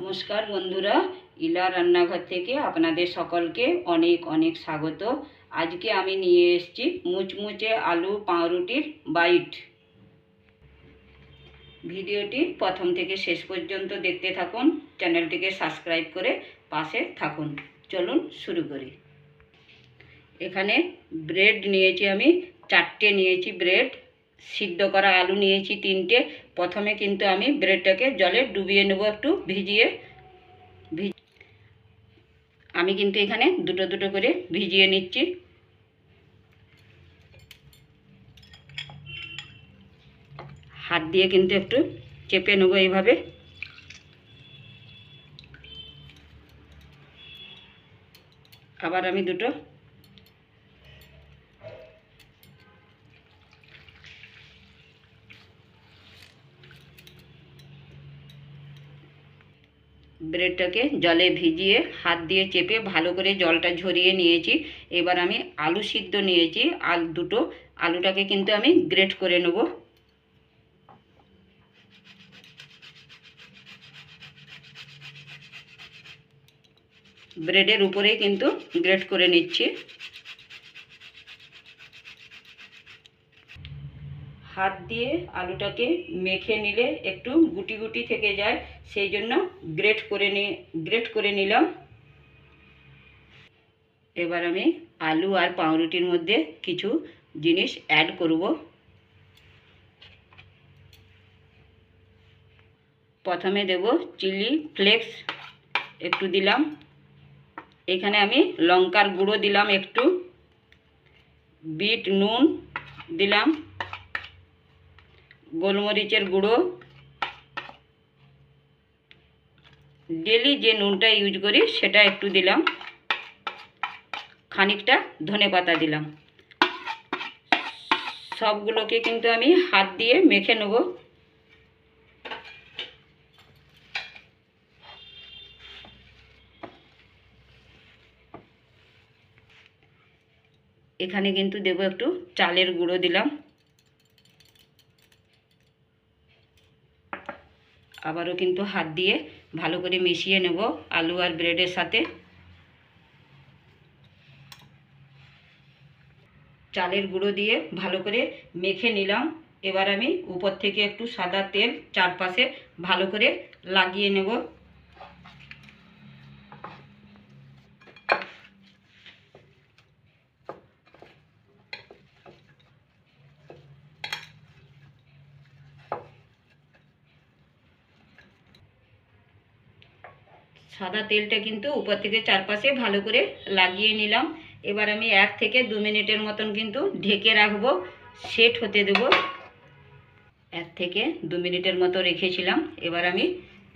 নমস্কার বন্ধুরা, ইলা রান্নাঘর থেকে আপনাদের সকলকে অনেক অনেক স্বাগত। আজকে আমি নিয়ে এসেছি মুচমুচে আলু পাউরুটির বাইট। ভিডিওটি প্রথম থেকে শেষ পর্যন্ত দেখতে থাকুন, চ্যানেলটিকে সাবস্ক্রাইব করে পাশে থাকুন। চলুন শুরু করি। এখানে ব্রেড নিয়েছি আমি, চারটে নিয়েছি ব্রেড। সিদ্ধ করা আলু নিয়েছি তিনটে। প্রথমে কিন্তু আমি ব্রেডটাকে জলে ডুবিয়ে নেব একটু, ভিজিয়ে। ভিজ আমি কিন্তু এখানে দুটো দুটো করে ভিজিয়ে নিচ্ছি। হাত দিয়ে কিন্তু একটু চেপে নেব এইভাবে। আবার আমি দুটো ব্রেডটাকে জলে ভিজিয়ে হাত দিয়ে চেপে ভালো করে জলটা ঝরিয়ে নিয়েছি। এবার আমি আলু সিদ্ধ নিয়েছি। আলু দুটো আলুটাকে কিন্তু আমি গ্রেট করে নেব। ব্রেডের উপরেই কিন্তু গ্রেট করে নিচ্ছি। হাত দিয়ে আলুটাকে মেখে নিলে একটু গুটি গুটি থেকে যায়। সেই জন্য গ্রেট করে নি, গ্রেট করে নিলাম। এবার আমি আলু আর পাউরুটির মধ্যে কিছু জিনিস অ্যাড করব। প্রথমে দেব চিলি ফ্লেক্স, একটু দিলাম। এখানে আমি লঙ্কার গুঁড়ো দিলাম একটু। বিট, নুন দিলাম। গোলমরিচের গুঁড়ো ডেলি যে নুনটা ইউজ করি, সেটা একটু দিলাম। খানিকটা ধনে পাতা দিলাম। সবগুলোকে কিন্তু আমি হাত দিয়ে মেখে নেব। এখানে কিন্তু দেব একটু চালের গুঁড়ো দিলাম। আবারও কিন্তু হাত দিয়ে ভালো করে মিশিয়ে নেব আলু আর ব্রেডের সাথে। চালের গুঁড়ো দিয়ে ভালো করে মেখে নিলাম। এবার আমি উপর থেকে একটু সাদা তেল চারপাশে ভালো করে লাগিয়ে নেব। সাদা তেলটা কিন্তু উপর থেকে চারপাশে ভালো করে লাগিয়ে নিলাম। এবার আমি এক থেকে দু মিনিটের মতন কিন্তু ঢেকে রাখব, সেট হতে দেব। এক থেকে দু মিনিটের মতো রেখেছিলাম, এবার আমি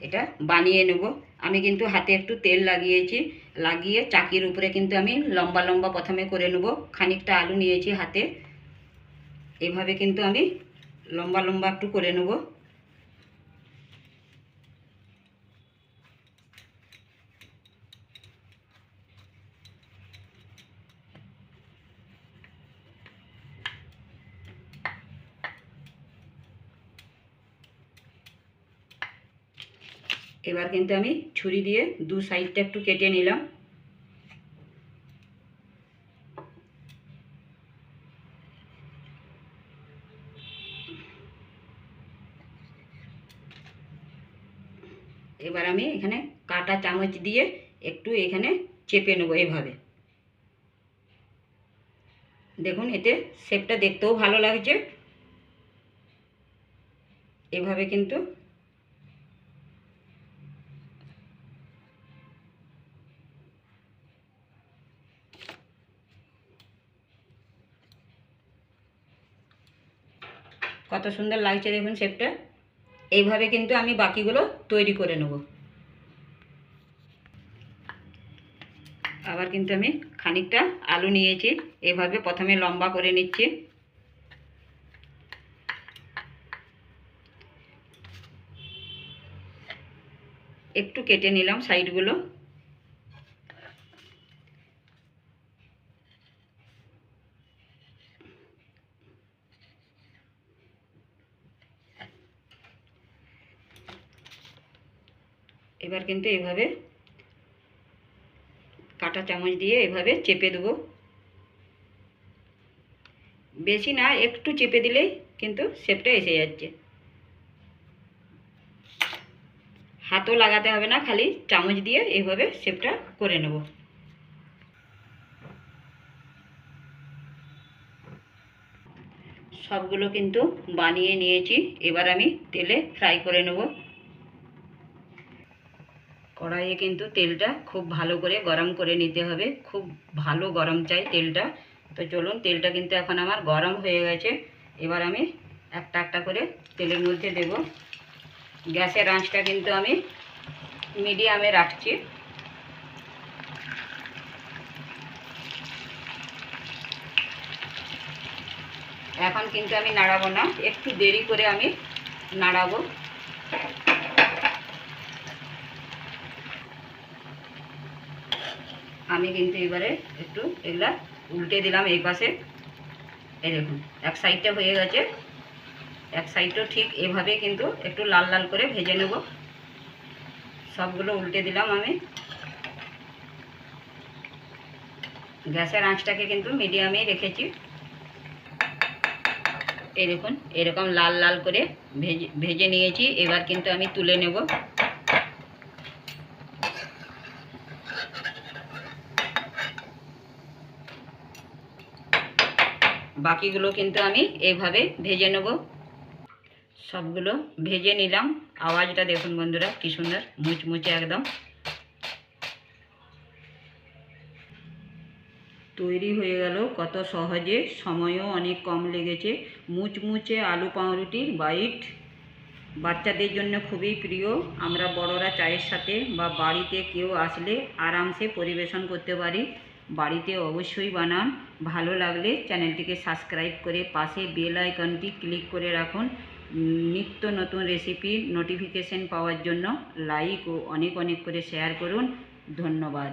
এটা বানিয়ে নেব। আমি কিন্তু হাতে একটু তেল লাগিয়েছি, লাগিয়ে চাকির উপরে কিন্তু আমি লম্বা লম্বা প্রথমে করে নেব। খানিকটা আলু নিয়েছি হাতে। এভাবে কিন্তু আমি লম্বা লম্বা একটু করে নেব। এবার কিন্তু আমি ছুরি দিয়ে দু সাইডটা একটু কেটে নিলাম। এবার আমি এখানে কাটা চামচ দিয়ে একটু এখানে চেপে নেব এভাবে। দেখুন, এতে শেপটা দেখতেও ভালো লাগছে। এভাবে কিন্তু কত সুন্দর লাগছে দেখুন শেপটা। এইভাবে কিন্তু আমি বাকিগুলো তৈরি করে নেব। আবার কিন্তু আমি খানিকটা আলু নিয়েছি, এভাবে প্রথমে লম্বা করে নিচ্ছি। একটু কেটে নিলাম সাইডগুলো। এবার কিন্তু এভাবে কাঁটা চামচ দিয়ে এভাবে চেপে দেবো। বেশি না, একটু চেপে দিলেই কিন্তু শেপটা এসে যাচ্ছে। হাতও লাগাতে হবে না, খালি চামচ দিয়ে এইভাবে শেপটা করে নেব। সবগুলো কিন্তু বানিয়ে নিয়েছি, এবার আমি তেলে ফ্রাই করে নেব। কড়াইয়ে কিন্তু তেলটা খুব ভালো করে গরম করে নিতে হবে। খুব ভালো গরম চাই তেলটা। তো চলুন, তেলটা কিন্তু এখন আমার গরম হয়ে গেছে। এবার আমি একটা একটা করে তেলের মধ্যে দেব। গ্যাসের আঁচটা কিন্তু আমি মিডিয়ামে রাখছি। এখন কিন্তু আমি নাড়াবো না। একটু দেরি করে আমি নাড়াবো। আমি কিন্তু এবারে একটু এগুলা উল্টে দিলাম এই পাশে। এই দেখুন, এক সাইডটা হয়ে গেছে। এক সাইডটাও ঠিক এভাবে কিন্তু একটু লাল লাল করে ভেজে নেব। সবগুলো উল্টে দিলাম আমি। গ্যাসের আঁচটাকে কিন্তু মিডিয়ামেই রেখেছি। এই দেখুন, এরকম লাল লাল করে ভেজে ভেজে নিয়েছি। এবার কিন্তু আমি তুলে নেব। বাকিগুলো কিন্তু আমি এইভাবে ভেজে নেব। সবগুলো ভেজে নিলাম। আওয়াজটা দেখুন বন্ধুরা, কি সুন্দর, মুচমুচে একদম। তৈরি হয়ে গেল, কত সহজে, সময়ও অনেক কম লেগেছে। মুচমুচে আলু পাউরুটির বাইট বাচ্চাদের জন্য খুবই প্রিয়। আমরা বড়রা চায়ের সাথে বা বাড়িতে কেউ আসলে আরামসে পরিবেশন করতে পারি। বাড়িতে অবশ্যই বানান। ভালো লাগলে চ্যানেলটিকে সাবস্ক্রাইব করে পাশে বেল আইকনটি ক্লিক করে রাখুন। নিত্য নতুন রেসিপির নোটিফিকেশন পাওয়ার জন্য লাইক ও অনেক অনেক করে শেয়ার করুন। ধন্যবাদ।